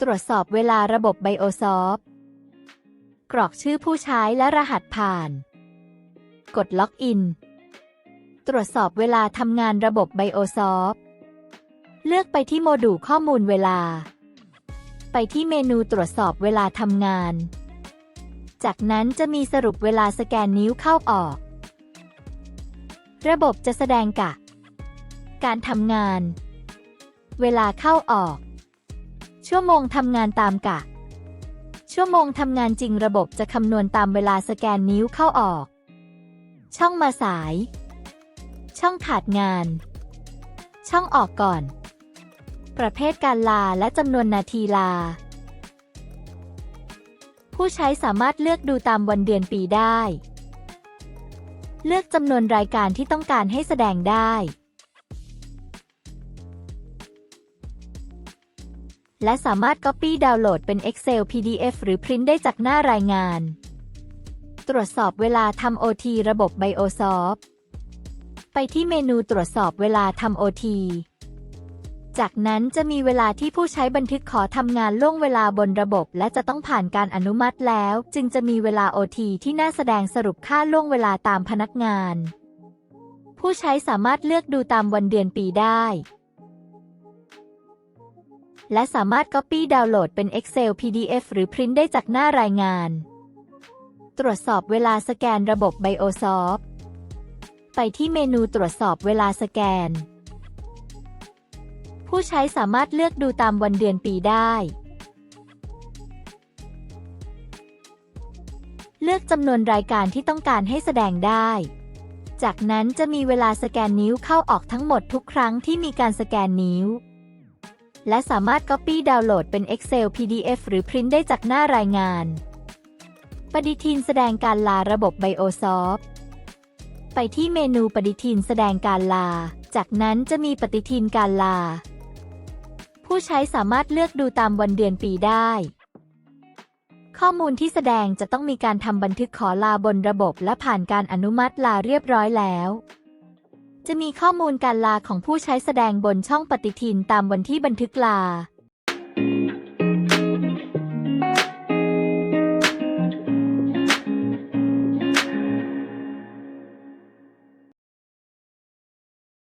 ตรวจสอบเวลาระบบ BioSoft กรอกชื่อผู้ใช้และรหัสผ่าน กดล็อกอิน ตรวจสอบเวลาทำงานระบบ BioSoft เลือกไปที่โมดูลข้อมูลเวลา ไปที่เมนูตรวจสอบเวลาทำงาน จากนั้นจะมีสรุปเวลาสแกนนิ้วเข้าออก ระบบจะแสดงกะ การทำงาน เวลาเข้าออก ชั่วโมงทำงานตามกะ ชั่วโมงทำงานจริงระบบจะคำนวณตามเวลาสแกนนิ้วเข้าออก ช่องมาสาย ช่องขาดงาน ช่องออกก่อน ประเภทการลาและจำนวนนาทีลา ผู้ใช้สามารถเลือกดูตามวันเดือนปีได้ เลือกจำนวนรายการที่ต้องการให้แสดงได้ และสามารถ Copy ดาวน์โหลดเป็น Excel PDF หรือ Print ได้จากหน้ารายงาน ตรวจสอบเวลาทำ OT ระบบ BioSoft ไปที่เมนูตรวจสอบเวลาทำ OT จากนั้นจะมีเวลาที่ผู้ใช้บันทึกขอทำงานล่วงเวลาบนระบบ และจะต้องผ่านการอนุมัติแล้ว จึงจะมีเวลา OT ที่น่าแสดงสรุปค่าล่วงเวลาตามพนักงาน ผู้ใช้สามารถเลือกดูตามวันเดือนปีได้ และสามารถ Copy ดาวน์โหลดเป็น Excel PDF หรือ Print ได้จากหน้ารายงาน ตรวจสอบเวลาสแกนระบบ BioSoft ไปที่เมนูตรวจสอบเวลาสแกน ผู้ใช้สามารถเลือกดูตามวันเดือนปีได้ เลือกจำนวนรายการที่ต้องการให้แสดงได้ จากนั้นจะมีเวลาสแกนนิ้วเข้าออกทั้งหมดทุกครั้งที่มีการสแกนนิ้ว และสามารถ Copy ดาวน์โหลดเป็น Excel PDF หรือ Print ได้จากหน้ารายงาน ปฏิทินแสดงการลาระบบ BioSoft ไปที่เมนูปฏิทินแสดงการลา จากนั้นจะมีปฏิทินการลา ผู้ใช้สามารถเลือกดูตามวันเดือนปีได้ ข้อมูลที่แสดงจะต้องมีการทำบันทึกขอลาบนระบบและผ่านการอนุมัติลาเรียบร้อยแล้ว จะมีข้อมูลการลาของผู้ใช้แสดงบนช่องปฏิทินตามวันที่บันทึกลา